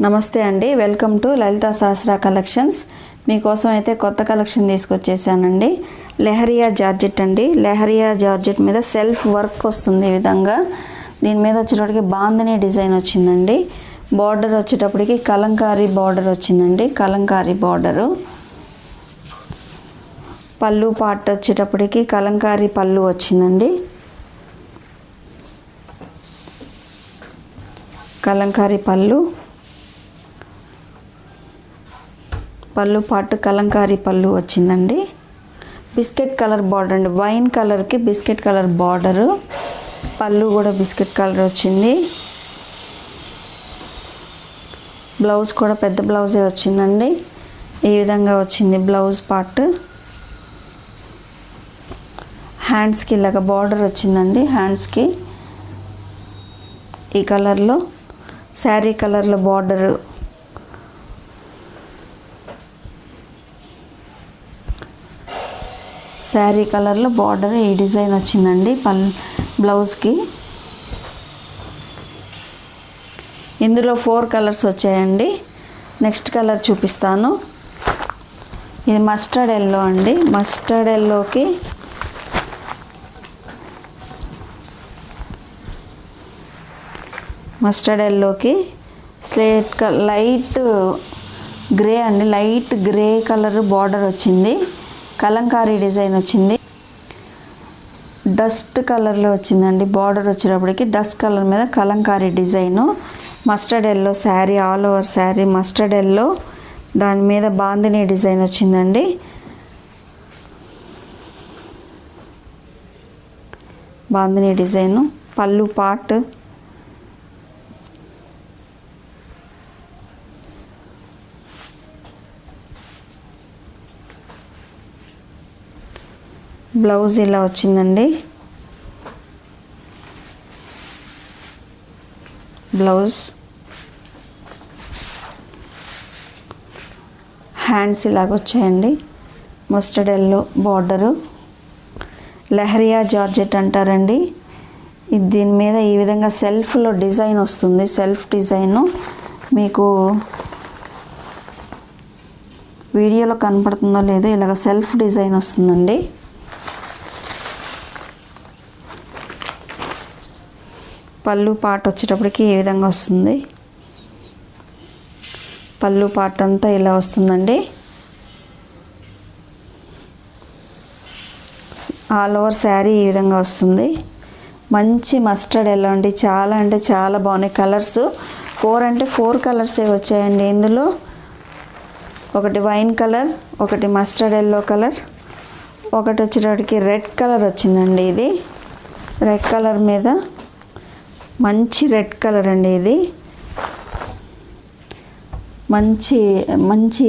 నమస్తే అండి. Welcome to Lalitha Sahasra collections. మీకోసం అయితే కొత్త కలెక్షన్ తీసుకొచ్చేసానండి. లెహరియా జార్జెట్ అండి. లెహరియా జార్జెట్ మీద సెల్ఫ్ వర్క్ వస్తుంది ఈ విధంగా. దీని మీద వచ్చేటప్పటికి బాందని డిజైన్ వచ్చిందండి. బార్డర్ వచ్చేటప్పటికి కలంకారీ బార్డర్ వచ్చిందండి. కలంకారీ బార్డరు. పళ్ళు పార్ట్ వచ్చేటప్పటికి కలంకారీ పళ్ళు వచ్చిందండి. కలంకారీ పళ్ళు. పళ్ళు పాటు కలంకారీ పళ్ళు వచ్చిందండి. బిస్కెట్ కలర్ బార్డర్ అండి. వైన్ కలర్కి బిస్కెట్ కలర్ బార్డరు. పళ్ళు కూడా బిస్కెట్ కలర్ వచ్చింది. బ్లౌజ్ కూడా పెద్ద బ్లౌజే వచ్చిందండి. ఈ విధంగా వచ్చింది బ్లౌజ్ పార్ట్. హ్యాండ్స్కి ఇలాగ బార్డర్ వచ్చిందండి హ్యాండ్స్కి. ఈ కలర్లో. శారీ కలర్లో బార్డరు శారీ కలర్లో బార్డర్ ఈ డిజైన్ వచ్చిందండి పల్ బ్లౌజ్కి ఇందులో ఫోర్ కలర్స్ వచ్చాయండి. నెక్స్ట్ కలర్ చూపిస్తాను. ఇది మస్టర్డ్ ఎల్లో అండి. మస్టర్డ్ ఎల్లోకి మస్టర్డ్ ఎల్లోకి స్లేట్ లైట్ గ్రే అండి. లైట్ గ్రే కలర్ బార్డర్ వచ్చింది. కలంకారీ డిజైన్ వచ్చింది. డస్ట్ కలర్లో వచ్చిందండి. బార్డర్ వచ్చేటప్పటికి డస్ట్ కలర్ మీద kalamkari design. Mustard yellow sari all over sari mustard yellow. దాని మీద బాందిని డిజైన్ వచ్చిందండి. బాందిని డిజైను. పళ్ళు పార్ట్ బ్లౌజ్ ఇలా వచ్చిందండి. Blouse. Hands ఇలాగొచ్చాయండి mustard yellow border. Lehariya georgette అంటారండి. ఇది దీని మీద ఈ విధంగా సెల్ఫ్లో డిజైన్ వస్తుంది. Self design. మీకు వీడియోలో కనపడుతుందో లేదో ఇలాగ సెల్ఫ్ డిజైన్ వస్తుందండి. పళ్ళు పాట వచ్చేటప్పటికి ఈ విధంగా వస్తుంది? పళ్ళు పాట అంతా ఇలా వస్తుందండి? ఆల్ ఓవర్ శారీ ఈ విధంగా వస్తుంది? మంచి మస్టర్డ్ ఎల్లో అండి? చాలా అంటే చాలా బాగున్నాయి కలర్స్. ఫోర్ అంటే ఫోర్ కలర్సే వచ్చాయండి ఇందులో? ఒకటి వైన్ కలర్ ఒకటి మస్టర్డ్ ఎల్లో కలర్ ఒకటి వచ్చేటప్పటికి రెడ్ కలర్ వచ్చిందండి ఇది. రెడ్ కలర్ మీద మంచి రెడ్ కలర్ అండి ఇది. మంచి మంచి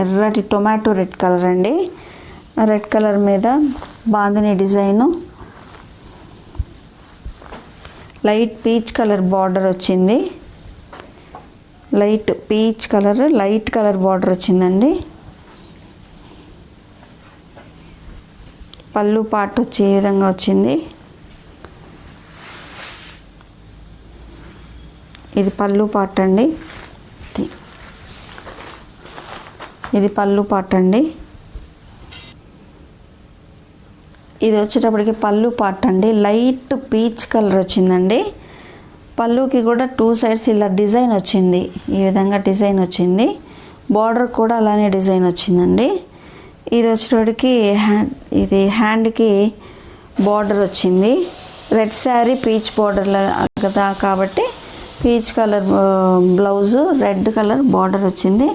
ఎర్రటి టొమాటో రెడ్ కలర్ అండి. రెడ్ కలర్ మీద bandhani design. Light peach colour border వచ్చింది. Light peach colour light colour border వచ్చిందండి. పళ్ళు పాటు వచ్చే విధంగా వచ్చింది. ఇది పళ్ళు పార్ట్ అండి ఇది- పళ్ళు పార్ట్ అండి ఇది వచ్చేటప్పటికి పళ్ళు పార్ట్ అండి లైట్ పీచ్ కలర్ వచ్చిందండి. పళ్ళుకి కూడా టూ సైడ్స్ ఇలా డిజైన్ వచ్చింది. ఈ విధంగా డిజైన్ వచ్చింది. బార్డర్ కూడా అలానే డిజైన్ వచ్చిందండి. ఇది వచ్చేటప్పటికి హ్యాండ్ ఇది హ్యాండ్కి బార్డర్ వచ్చింది. రెడ్ శారీ పీచ్ బార్డర్ కదా కాబట్టి peach colour blouse red colour border వచ్చింది.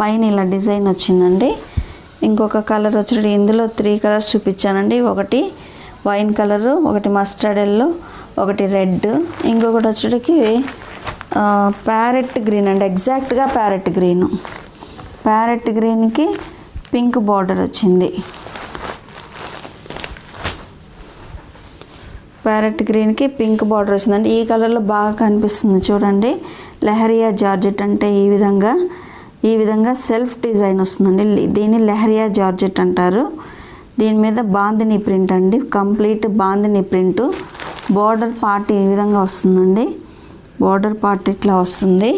పైన ఇలా డిజైన్ వచ్చిందండి. ఇంకొక కలర్ వచ్చేటి ఇందులో త్రీ కలర్స్ చూపించానండి. ఒకటి వైన్ కలరు ఒకటి మస్టర్డ్ ఎల్లో ఒకటి రెడ్. ఇంకొకటి వచ్చేటికి ప్యారెట్ గ్రీన్ అండి. ఎగ్జాక్ట్గా ప్యారెట్ గ్రీన్. ప్యారెట్ గ్రీన్కి పింక్ బార్డర్ వచ్చింది. ప్యారెట్ గ్రీన్కి పింక్ బార్డర్ వచ్చిందండి ఈ కలర్లో బాగా కనిపిస్తుంది చూడండి. లెహరియా జార్జెట్ అంటే ఈ విధంగా ఈ విధంగా సెల్ఫ్ డిజైన్ వస్తుందండి. దీన్ని లెహరియా జార్జెట్ అంటారు. దీని మీద బాందిని ప్రింట్ అండి. Complete bandhani print. Border part ఈ విధంగా వస్తుందండి. బార్డర్ పార్ట్ ఇట్లా వస్తుంది.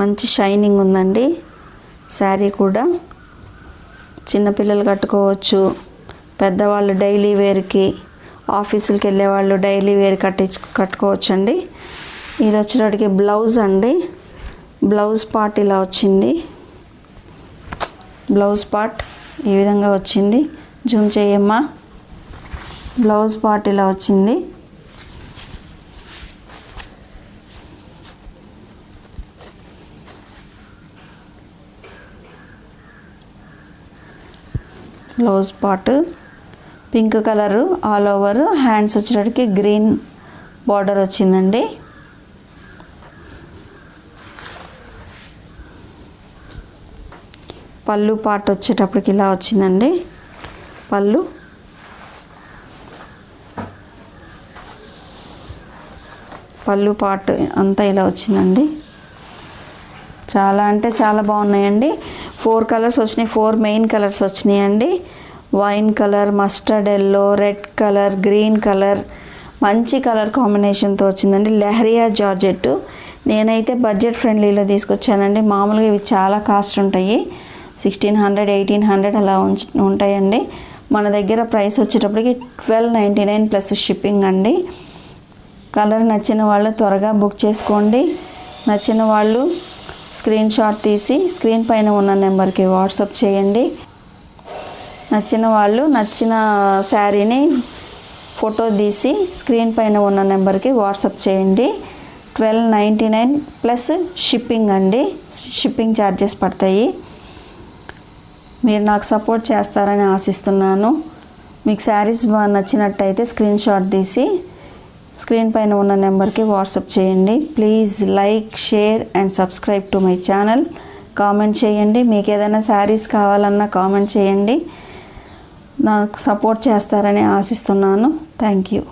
మంచి షైనింగ్ ఉందండి. శారీ కూడా. చిన్నపిల్లలు కట్టుకోవచ్చు. పెద్దవాళ్ళు డైలీ వేర్కి ఆఫీసులకి వెళ్ళే వాళ్ళు డైలీ వేర్ కట్టించు కట్టుకోవచ్చు అండి ఇది వచ్చేటప్పటికి బ్లౌజ్ అండి. బ్లౌజ్ పార్ట్ ఇలా వచ్చింది. బ్లౌజ్ పార్ట్ ఈ విధంగా వచ్చింది. జూమ్ చేయమ్మా. బ్లౌజ్ పార్ట్ ఇలా వచ్చింది. Blouse part pink colour all over. Hands వచ్చేటప్పటికి గ్రీన్ బార్డర్ వచ్చిందండి. పళ్ళు పార్ట్ వచ్చేటప్పటికి ఇలా వచ్చిందండి. పళ్ళు. పళ్ళు పార్ట్ అంతా ఇలా వచ్చిందండి. చాలా అంటే చాలా బాగున్నాయండి. ఫోర్ కలర్స్ వచ్చినాయి. ఫోర్ మెయిన్ కలర్స్ వచ్చినాయండి. Wine colour mustard yellow red colour green colour మంచి కలర్ కాంబినేషన్తో వచ్చిందండి. లెహరియా జార్జెట్. నేనైతే బడ్జెట్ ఫ్రెండ్లీలో తీసుకొచ్చానండి. మామూలుగా ఇవి చాలా కాస్ట్ ఉంటాయి. సిక్స్టీన్ హండ్రెడ్ ఎయిటీన్ హండ్రెడ్ అలా ఉంచ ఉంటాయండి. మన దగ్గర ప్రైస్ వచ్చేటప్పటికి twelve ninety nine plus shipping అండి. కలర్ నచ్చిన వాళ్ళు త్వరగా బుక్ చేసుకోండి. నచ్చిన వాళ్ళు స్క్రీన్ షాట్ తీసి స్క్రీన్ పైన ఉన్న నెంబర్కి వాట్సాప్ చేయండి. నచ్చిన వాళ్ళు నచ్చిన శారీని ఫోటో తీసి స్క్రీన్ పైన ఉన్న నెంబర్కి వాట్సాప్ చేయండి. Twelve ninety nine plus shipping అండి. షిప్పింగ్ ఛార్జెస్ పడతాయి. మీరు నాకు సపోర్ట్ చేస్తారని ఆశిస్తున్నాను. మీకు శారీస్ బాగా నచ్చినట్టయితే స్క్రీన్ షాట్ తీసి స్క్రీన్ పైన ఉన్న నెంబర్కి వాట్సాప్ చేయండి. Please like share and subscribe to my channel. Comment చేయండి. మీకు ఏదైనా శారీస్ కావాలన్నా కామెంట్ చేయండి. నాకు సపోర్ట్ చేస్తారని ఆశిస్తున్నాను. Thank you